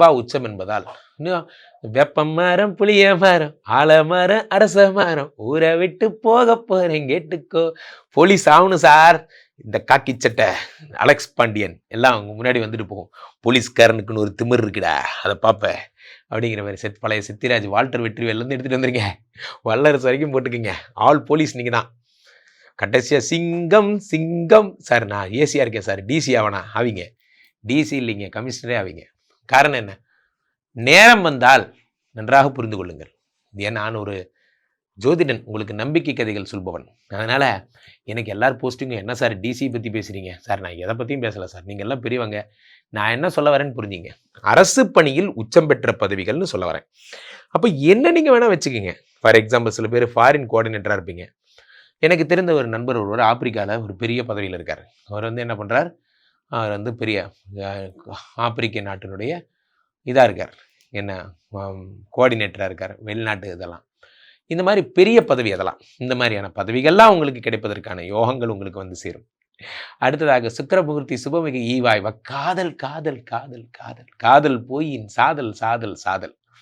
செவ்வாய் உச்சம் என்பதால். இன்னும் வெப்பம் மரம் புளிய மரம் ஆலமரம் அரச மரம் ஊரை விட்டு போக போறேன் கேட்டுக்கோ. போலீஸ் ஆகணும் சார். இந்த காக்கி சட்டை அலெக்ஸ் பாண்டியன் எல்லாம் அவங்க முன்னாடி வந்துட்டு போகும். போலீஸ்காரனுக்குன்னு ஒரு திமிர் இருக்குடா அதை பார்ப்பேன். அப்படிங்கிற மாதிரி செத் பழைய சித்திராஜ் வால்டர் வெற்றி வெள்ளந்து எடுத்துகிட்டு வந்துருங்க வல்லரசு வரைக்கும் போட்டுக்குங்க. ஆல் போலீஸ் நீங்கள் தான். கடைசியாக சிங்கம் சிங்கம். சார் நான் ஏசியாக இருக்கேன் சார். டிசி ஆவனா? ஆவீங்க. டிசி இல்லைங்க. கமிஷனரே ஆவீங்க. காரணம் என்ன? நேரம் வந்தால் நன்றாக புரிந்து கொள்ளுங்கள். ஏன் நான் ஒரு ஜோதிடன்? உங்களுக்கு நம்பிக்கை கதைகள் சொல்பவன். அதனால் எனக்கு எல்லார் போஸ்ட்டிங்கும் என்ன சார் டிசி பற்றி பேசுகிறீங்க சார் நான் எதை பற்றியும் பேசலை சார். நீங்கள் எல்லாம் பெரியவங்க. நான் என்ன சொல்ல வரேன்னு புரிஞ்சுங்க. அரசு பணியில் உச்சம் பெற்ற பதவிகள்னு சொல்ல வரேன். அப்போ என்ன நீங்கள் வேணால் வச்சுக்கோங்க. ஃபார் எக்ஸாம்பிள் சில பேர் ஃபாரின் கோஆர்டினேட்டராக இருப்பீங்க. எனக்கு தெரிந்த ஒரு நண்பர் ஒருவர் ஆப்பிரிக்காவில் ஒரு பெரிய பதவியில் இருக்கார். அவர் வந்து என்ன பண்ணுறார் அவர் வந்து பெரிய ஆப்பிரிக்க நாட்டினுடைய இதாக இருக்கார். என்ன கோஆர்டினேட்டராக இருக்கார். வெளிநாட்டு இதெல்லாம். இந்த மாதிரி பெரிய பதவி அதெல்லாம். இந்த மாதிரியான பதவிகள்லாம் உங்களுக்கு கிடைப்பதற்கான யோகங்கள் உங்களுக்கு வந்து சேரும். அடுத்ததாக சுக்கிரமுகூர்த்தி சுபமிகு ஈவாய்வ காதல் காதல் காதல் காதல் காதல் போயின் சாதல் சாதல் சாதல்.